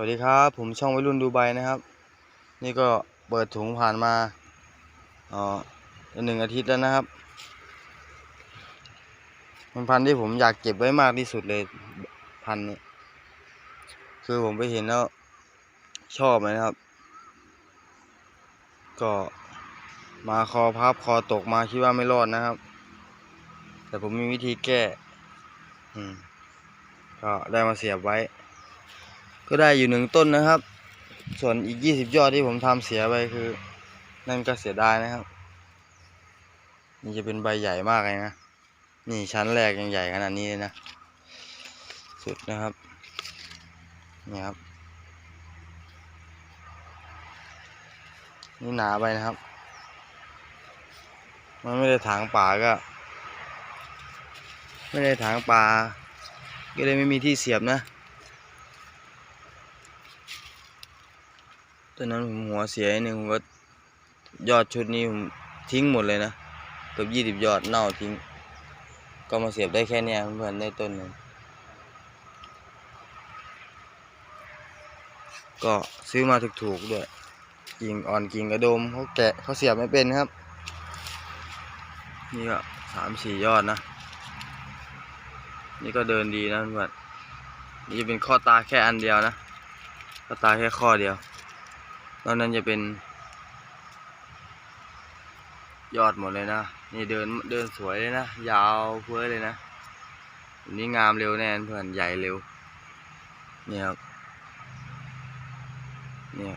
วัสดีครับ ผมช่องวัยรุ่นดูไบนะครับ นี่ก็เปิดถุงผ่านมาอ๋อหนึ่งอาทิตย์แล้วนะครับเป็นพันที่ผมอยากเก็บไว้มากที่สุดเลยพันนี้คือผมไปเห็นแล้วชอบเลยนะครับ ก็มาคอพับคอตกมาคิดว่าไม่รอดนะครับ แต่ผมมีวิธีแก้ อืม ก็ได้มาเสียบไว้ ก็ได้อยู่หนึ่งต้นนะครับ ส่วนอีกยี่สิบยอดที่ผมทำเสียไปคือ นั่นก็เสียดายนะครับ นี่จะเป็นใบใหญ่มากเลยนะ นี่ชั้นแรกยังใหญ่ขนาดนี้เลยนะ สุดนะครับ นี่ครับ นี่หนาไปนะครับ มันไม่ได้ถางป่าก็ ไม่ได้ถางป่าก็เลยไม่มีที่เสียบนะ ตอนนั้นผมหัวเสียนิดนึงผมก็ยอดชุดนี้ผมทิ้งหมดเลยนะเกือบยี่สิบยอดเน่าทิ้ง ก็มาเสียบได้แค่เนี้เพื่อนได้ต้นหนึ่งก็ซื้อมาถูกๆด้วยกิ่งอ่อนกิ่งกระโดมเขาแกะเขาเสียบไม่เป็นครับ นี่ก็สามสี่ยอดนะ นี่ก็เดินดีนะเพื่อนนี่เป็นข้อตาแค่อันเดียวนะข้อตาแค่ข้อเดียว นอกนั้นจะเป็นยอดหมดเลยนะ นี่เดินเดินสวยเลยนะ ยาวเพื่อเลยนะอันนี้งามเร็วแน่เพื่อนใหญ่เร็ว เนี่ยครับ เนี่ย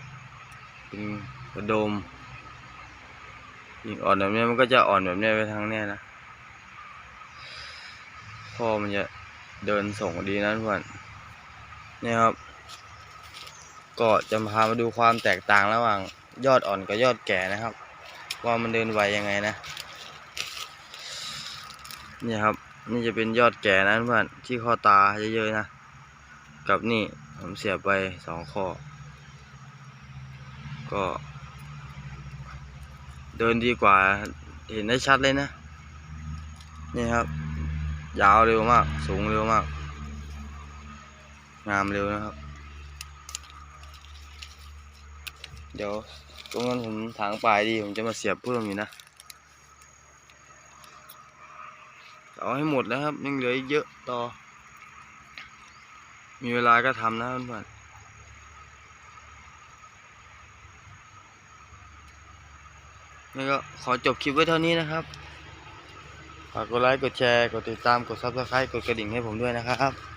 เป็นกระโดมยิ่งอ่อนแบบนี้มันก็จะอ่อนแบบนี้ไปทางเนี้ยนะพ่อมันจะเดินส่งดีนะเพื่อนเนี่ยครับ ก็จะพามาดูความแตกต่างระหว่างยอดอ่อนกับยอดแก่นะครับ ว่ามันเดินไหวยังไงนะนี่ครับนี่จะเป็นยอดแก่นะเพื่อนที่ข้อตาเยอะๆนะกับนี่ผมเสียบไปสองข้อ ก็ เดินดีกว่าเห็นได้ชัดเลยนะ นี่ครับ ยาวเร็วมาก สูงเร็วมาก งามเร็วนะครับ เดี๋ยวตรงนั้นผมถางปลายดีผมจะมาเสียบเพิ่มอยู่นะเอาให้หมดแล้วครับยังเหลืออีกเยอะต่อ มีเวลาก็ทำนะเพื่อนๆนี่ก็ขอจบคลิปไว้เท่านี้นะครับ ฝากกดไลค์ กดแชร์ กดติดตาม กดซับสไครต์กดกระดิ่งให้ผมด้วยนะครับ